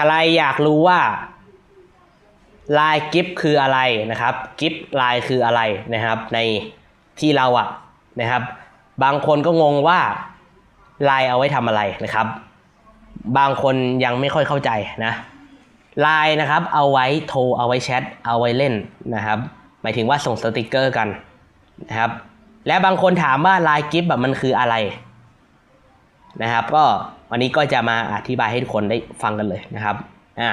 ใครอยากรู้ว่าลายกิฟคืออะไรนะครับกิฟลายคืออะไรนะครับในที่เราอะนะครับ บางคนก็งงว่าลายเอาไว้ทำอะไรนะครับ บางคนยังไม่ค่อยเข้าใจนะไลน์นะครับเอาไว้โทรเอาไว้แชทเอาไว้เล่นนะครับ หมายถึงว่าส่งสติกเกอร์กันนะครับ และบางคนถามว่าไลน์กิฟต์แบบมันคืออะไร นะครับ ก็วันนี้ก็จะมาอธิบายให้ทุกคนได้ฟังกันเลยนะครับอะ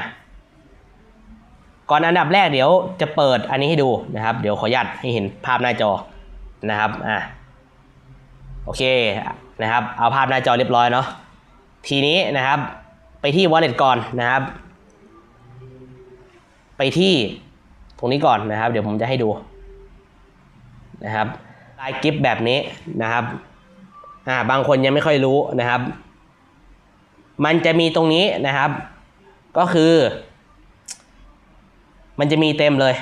ก่อนอันดับแรกเดี๋ยวจะเปิดอันนี้ให้ดูนะครับ เดี๋ยวขออนุญาตให้เห็นภาพหน้าจอนะครับอะโอเคนะครับ เอาภาพหน้าจอเรียบร้อยเนาะทีนี้นะครับ ไปที่ wallet ก่อนนะครับ ไปที่ตรงนี้ก่อนนะครับ เดี๋ยวผมจะให้ดูนะครับลายกิฟต์แบบนี้นะครับ อ่าบางคนยังไม่ค่อยรู้นะครับ มันจะมีตรงนี้นะครับ ก็คือ มันจะมีเต็มเลย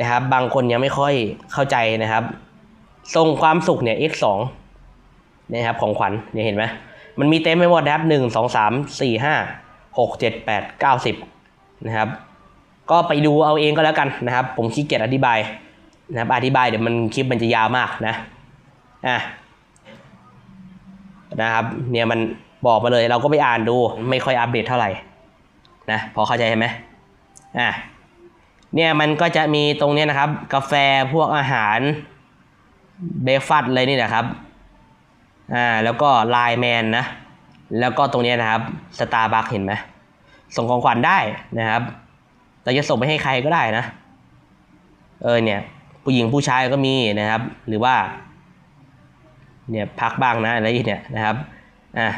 นะครับ บางคนยังไม่ค่อยเข้าใจนะครับทรงความสุขเนี่ย x 2นะครับของขวัญเนี่ยเห็นไหมมันมีเต็มไปหมดนะครับหนึ่งสองสามสี่ห้าหกเจ็ดแปดเก้าสิบนะครับ ก็ไปดูเอาเองก็แล้วกันนะครับ ผมขี้เกียจอธิบายนะครับ อธิบายเดี๋ยวมันคลิปมันจะยาวมากนะอะ นะครับ เนี่ยมันบอกมาเลยเราก็ไปอ่านดูไม่ค่อยอัปเดตเท่าไหร่นะพอเข้าใจไหมอะเนี่ยมันก็จะมีตรงนี้นะครับ กาแฟพวกอาหารเบรกฟาสต์เลยนี่นะครับอ่าแล้วก็ไลน์แมนนะ แล้วก็ตรงนี้นะครับสตาร์บัคเห็นไหมส่งของขวัญได้นะครับ เราจะส่งไปให้ใครก็ได้นะ เออเนี่ย ผู้หญิงผู้ชายก็มีนะครับ หรือว่า เนี่ยพักบ้างนะอะไรเนี่ยนะครับอะ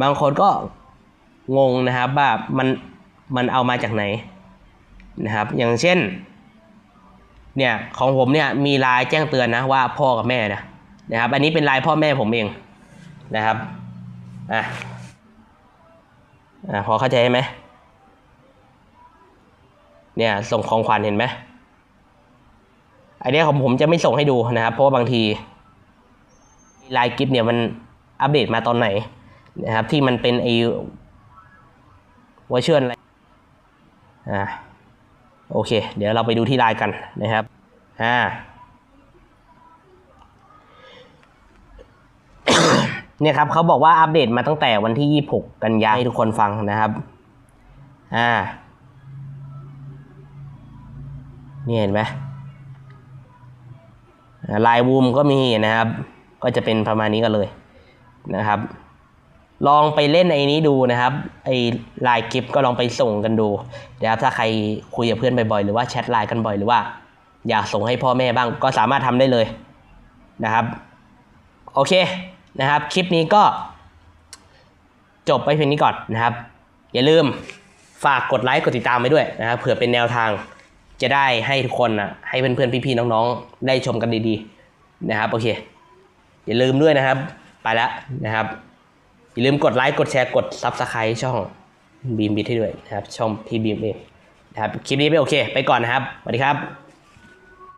บางคนก็งงนะครับว่ามันมันเอามาจากไหนนะครับ อย่างเช่นเนี่ยของผมเนี่ยมีลน์แจ้งเตือนนะว่าพ่อกับแม่นะนะครับ อันนี้เป็นลน์พ่อแม่ผมเองนะครับอะอะพอเข้าใจไหมเนี่ยส่งของขวัญเห็นไหมอันนี้ผมผมจะไม่ส่งให้ดูนะครับ เพราะว่าบางที ไลน์กิฟเนี่ยมันอัปเดตมาตอนไหนนะครับที่มันเป็นไอ้วอร์ชันอะไรอะโอเค เดี๋ยวเราไปดูที่ไลน์กันนะครับอ่าเนี่ยครับเขาบอกว่าอัปเดตมาตั้งแต่วันที่ 26 กันยายนให้ทุกคนฟังนะครับอ่านี่เห็นไหมลายวูมก็มีนะครับ ก็จะเป็นประมาณนี้กันเลยนะครับ ลองไปเล่นไอ้นี้ดูนะครับไอ้ไลน์กิฟก็ลองไปส่งกันดูนะครับถ้าใครคุยกับเพื่อนบ่อยๆหรือว่าแชทไลน์กันบ่อยหรือว่า อยากส่งให้พ่อแม่บ้างก็สามารถทำได้เลยนะครับ โอเคนะครับ คลิปนี้ก็ จบไปเพียงนี้ก่อนนะครับ อย่าลืมฝากกดไลค์กดติดตามไปด้วยนะครับเผื่อเป็นแนวทางจะได้ให้ทุกคนนะให้เพื่อนๆพี่ๆน้องๆ ได้ชมกันดีๆ นะครับ โอเค อย่าลืมด้วยนะครับ ไปแล้วนะครับ อย่าลืมกดไลค์กดแชร์กด Subscribe ช่องบีมบิทให้ด้วยนะครับ ช่องพี่บีมเองนะครับ คลิปนี้ไม่โอเค ไปก่อนนะครับสวัสดีครับ